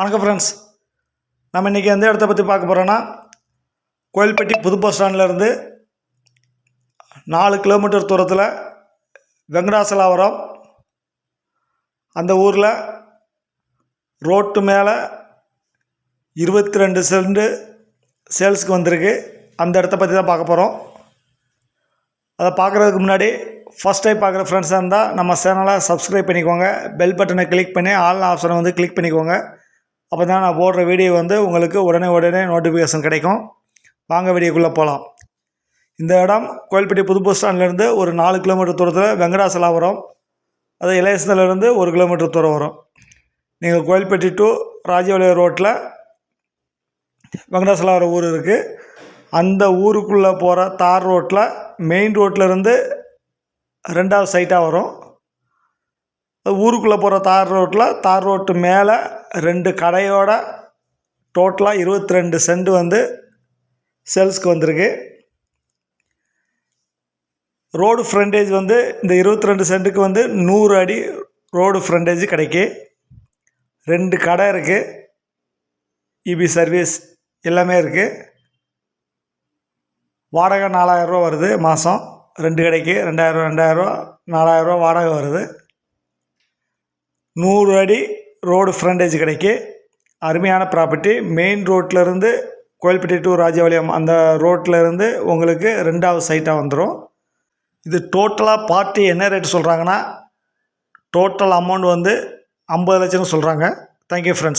வணக்கம் ஃப்ரெண்ட்ஸ் நம்ம இன்றைக்கி எந்த இடத்த பற்றி பார்க்க போகிறோன்னா கோயில்பட்டி புது பஸ் ஸ்டாண்ட்லேருந்து நாலு கிலோமீட்டர் தூரத்தில் வெங்கடாசலாவரம். அந்த ஊரில் ரோட்டு மேலே இருபத்தி ரெண்டு செண்டு சேல்ஸுக்கு வந்திருக்கு. அந்த இடத்த பற்றி தான் பார்க்க போகிறோம் அதை பார்க்குறதுக்கு முன்னாடி ஃபஸ்ட் டைம் பார்க்குற ஃப்ரெண்ட்ஸாக இருந்தால் நம்ம சேனலை சப்ஸ்கிரைப் பண்ணிக்கோங்க. பெல் பட்டனை கிளிக் பண்ணி ஆல் ஆப்ஷனை வந்து கிளிக் பண்ணிக்கோங்க. அப்போ தான் நான் போடுற வீடியோ வந்து உங்களுக்கு உடனே உடனே நோட்டிஃபிகேஷன் கிடைக்கும். வாங்க வீடியோக்குள்ளே போகலாம் இந்த இடம் கோயில்பட்டி புது பஸ் ஸ்டாண்ட்லேருந்து ஒரு நாலு கிலோமீட்டர் தூரத்தில் வெங்கடாசலாபுரம். அது இளையசத்துலேருந்து ஒரு கிலோமீட்டர் தூரம் வரும். நீங்கள் கோயில்பட்டி டு ராஜபாளையம் ரோட்டில் வெங்கடாசலாபுரம் ஊர் இருக்குது அந்த ஊருக்குள்ளே போகிற தார் ரோட்டில் மெயின் ரோட்டில் ரெண்டாவது சைட்டாக வரும். ஊருக்குள்ளே போகிற தார் ரோட்டில் தார் ரோட்டு மேலே ரெண்டு கடையோட டோட்டலாக இருபத்தி ரெண்டு சென்ட் வந்து சேல்ஸ்க்கு வந்திருக்கு. ரோடு ஃப்ரண்டேஜ் வந்து இந்த இருபத்தி ரெண்டு சென்ட்டுக்கு வந்து நூறு அடி ரோடு ஃப்ரண்டேஜ் கிடைக்கு. ரெண்டு கடை இருக்குது இபி சர்வீஸ் எல்லாமே இருக்குது வாடகை நாலாயிரரூவா வருது மாதம். ரெண்டு கடைக்கு ரெண்டாயிரம் ரெண்டாயிரரூவா நாலாயிரரூவா வாடகை வருது. நூறு அடி ரோடு ஃப்ரண்டேஜ் கிடைக்கு. அருமையான ப்ராப்பர்ட்டி மெயின் ரோட்லேருந்து கோயில்பட்டி டு ராஜபாளையம் அந்த ரோட்லேருந்து உங்களுக்கு ரெண்டாவது சைட்டாக வந்துடும் இது டோட்டலாக பார்ட்டி என்ன ரேட் சொல்கிறாங்கன்னா டோட்டல் அமௌண்ட் வந்து ஐம்பது லட்சம்னு சொல்கிறாங்க தேங்க்யூ ஃப்ரெண்ட்ஸ்